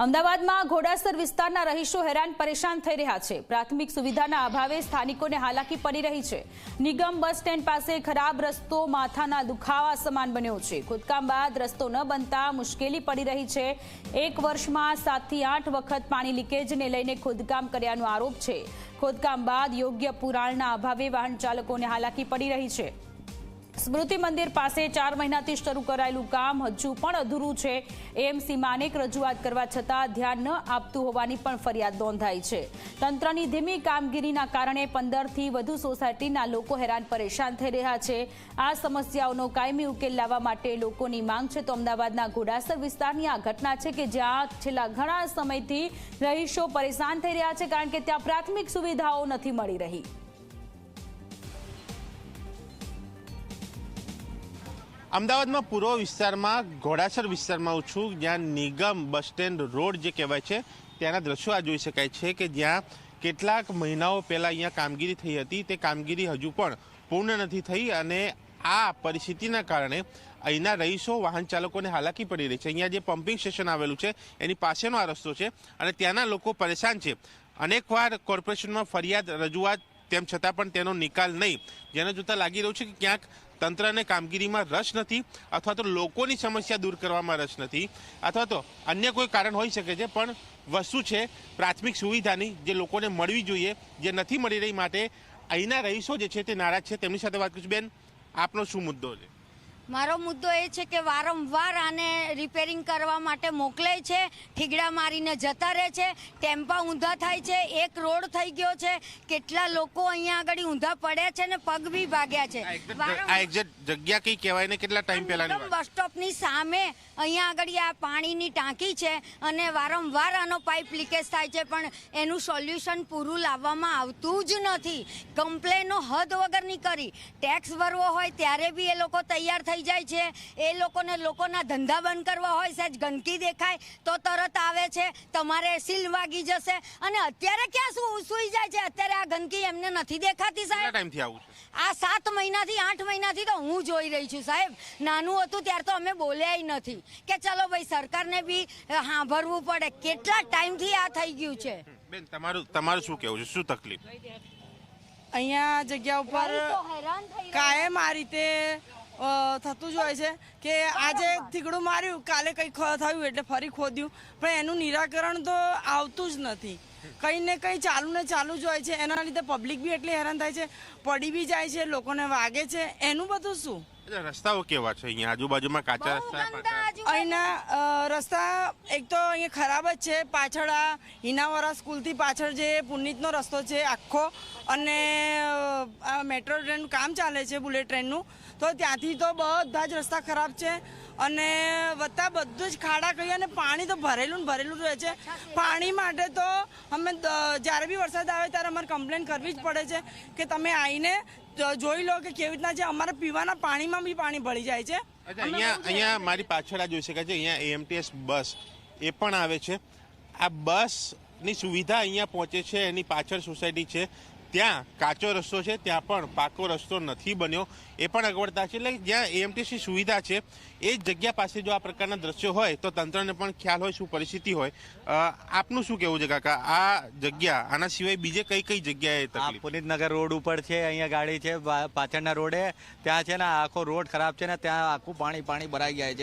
અમદાવાદમાં ઘોડાસર વિસ્તારના રહીશો હેરાન પરેશાન થઈ રહ્યા છે. પ્રાથમિક સુવિધાના અભાવે સ્થાનિકોને હાલાકી પડી રહી છે. નિગમ બસ સ્ટેન્ડ પાસે ખરાબ રસ્તો, માથાના દુખાવા સમાન બન્યો છે. ખોદકામ બાદ રસ્તો ન બનતા મુશ્કેલી પડી રહી છે. એક વર્ષમાં સાતથી આઠ વખત પાણી લીકેજને લઈને ખોદકામ કર્યાનો આરોપ છે. ખોદકામ બાદ યોગ્ય પુરાણના અભાવે વાહન ચાલકોને હાલાકી પડી રહી છે. સ્મૃતિ મંદિર પાસે ચાર મહિનાથી શરૂ કરાયેલું કામ હજુ પણ અધૂરું છે. એએમસીમાં અનેક રજૂઆત કરવા છતાં ધ્યાન ન આપતું હોવાની પણ ફરિયાદ નોંધાઈ છે. તંત્રની ધીમી કામગીરીના કારણે પંદરથી વધુ સોસાયટીના લોકો હેરાન પરેશાન થઈ રહ્યા છે. આ સમસ્યાઓનો કાયમી ઉકેલ લાવવા માટે લોકોની માંગ છે. તો અમદાવાદના ઘોડાસર વિસ્તારની આ ઘટના છે કે જ્યાં છેલ્લા ઘણા સમયથી રહીશો પરેશાન થઈ રહ્યા છે, કારણ કે ત્યાં પ્રાથમિક સુવિધાઓ નથી મળી રહી. અમદાવાદમાં પૂર્વ વિસ્તારમાં, ઘોડાસર વિસ્તારમાં હું છું, જ્યાં નિગમ બસ સ્ટેન્ડ રોડ જે કહેવાય છે, ત્યાંના દ્રશ્યો આ જોઈ શકાય છે કે જ્યાં કેટલાક મહિનાઓ પહેલાં અહીંયા કામગીરી થઈ હતી, તે કામગીરી હજુ પણ પૂર્ણ નથી થઈ અને આ પરિસ્થિતિના કારણે અહીંના રહીશો, વાહન ચાલકોને હાલાકી પડી રહી છે. અહીંયા જે પમ્પિંગ સ્ટેશન આવેલું છે, એની પાસેનો આ રસ્તો છે અને ત્યાંના લોકો પરેશાન છે. અનેકવાર કોર્પોરેશનમાં ફરિયાદ, રજૂઆત, તેમ છતાં પણ તેનો નિકાલ નહીં. જેને જોતાં લાગી રહ્યું છે કે ક્યાંક તંત્રને કામગીરીમાં રસ નથી અથવા તો લોકોની સમસ્યા દૂર કરવામાં રસ નથી અથવા તો અન્ય કોઈ કારણ હોઈ શકે છે, પણ વસ્તુ છે પ્રાથમિક સુવિધાની જે લોકોને મળવી જોઈએ, જે નથી મળી રહી માટે અહીંના રહીશો જે છે તે નારાજ છે. તેમની સાથે વાત કરીશું બેન, આપનો શું મુદ્દો છે? મારો મુદ્દો એ છે કે વારંવાર આને રિપેરિંગ કરવા માટે મોકલે છે ઠીગડા મારીને જતા રહે છે ટેમ્પા ઊંધા થાય છે એક રોડ થઈ ગયો છે કેટલા લોકો અહીંયા આગળ ઊંધા પડ્યા છે ને પગ બી ભાગ્યા છે. આ એક્ઝેક્ટ જગ્યા કઈ કહેવાય ને કેટલા ટાઈમ પહેલા બસ સ્ટોપની સામે અહીંયા આગળ આ પાણીની ટાંકી છે અને વારંવાર આનો પાઇપ લીકેજ થાય છે પણ એનું સોલ્યુશન પૂરું લાવવામાં આવતું જ નથી. કમ્પ્લેનો હદ વગરની કરી. ટેક્સ ભરવો હોય ત્યારે બી એ લોકો તૈયાર થઈ જાય છે. એ લોકોને લોકોના ધંધા બંધ કરવા હોય સહેજ ગંદકી દેખાય તો તરત આવે છે. તમારે સીલ વાગી જશે. અને અત્યારે ક્યાં શું સૂઈ જાય છે? અત્યારે આ ગંદકી એમને નથી દેખાતી સાહેબ. ટાઈમથી આવું આ સાત મહિનાથી આઠ મહિનાથી તો હું જોઈ રહી છું સાહેબ. નાનું હતું ત્યારે તો અમે બોલ્યા નથી. કે ચલો ભાઈ સરકારને બી સાંભળવું પડે. કેટલા ટાઈમથી આ થઈ ગયું છે? બેન તમારું તમારું શું કહેવું છે? શું તકલીફ? અહીંયા જગ્યા ઉપર થઈ કાયમ આ રીતે થતું જ હોય છે કે આજે થીગડું માર્યું, કાલે કંઈ થયું એટલે ફરી ખોદ્યું. પણ એનું નિરાકરણ તો આવતું જ નથી. કંઈ ને કંઈ ચાલુ ને ચાલુ જ હોય છે. એના લીધે પબ્લિક બી એટલી હેરાન થાય છે, પડી બી જાય છે, લોકોને વાગે છે. એનું બધું શું? રસ્તાઓ કેવા છે અહીંયા? આજુબાજુમાં કાચા રસ્તા અહીંના રસ્તા એક તો અહીંયા ખરાબ જ છે. પાછળ આ હિનાવાળા સ્કૂલથી પાછળ જે પુનિતનો રસ્તો છે આખો અને આ મેટ્રો ટ્રેનનું કામ ચાલે છે બુલેટ ટ્રેનનું. તો ત્યાંથી તો બધા જ રસ્તા ખરાબ છે. અને વત્તા બધું જ ખાડા કહી અને પાણી તો ભરેલું ને ભરેલું રહે છે. પાણી માટે તો અમે જ્યારે બી વરસાદ આવે ત્યારે અમારે કમ્પ્લેન કરવી જ પડે છે કે તમે આવીને જોઈ લો કે કેવી રીતના છે. અમારે પીવાના પાણીમાં બી પાણી ભળી જાય છે. અહીંયા અહીંયા મારી પાછળ આ જોઈ શકાય છે. અહીંયા એએમટીએસ બસ એ પણ આવે છે. આ બસની સુવિધા અહીંયા પહોંચે છે. એની પાછળ સોસાયટી છે. ત્યાં કાચો રસ્તો છે ત્યાં પણ પાકો રસ્તો નથી બન્યો. એ પણ અગવડતા છે એટલે જ્યાં એએમટીસી સુવિધા છે એ જગ્યા પાસે જો આ પ્રકારના દ્રશ્યો હોય તો તંત્રને પણ ખ્યાલ હોય શું પરિસ્થિતિ હોય. આપનું શું કહેવું છે કાકા? આ જગ્યા આના સિવાય બીજે કઈ કઈ જગ્યાએ પુનિતનગર રોડ ઉપર છે અહીંયા ગાડી છે પાછળના રોડે. ત્યાં છે ને આખો રોડ ખરાબ છે ને ત્યાં આખું પાણી પાણી ભરાઈ જાય છે.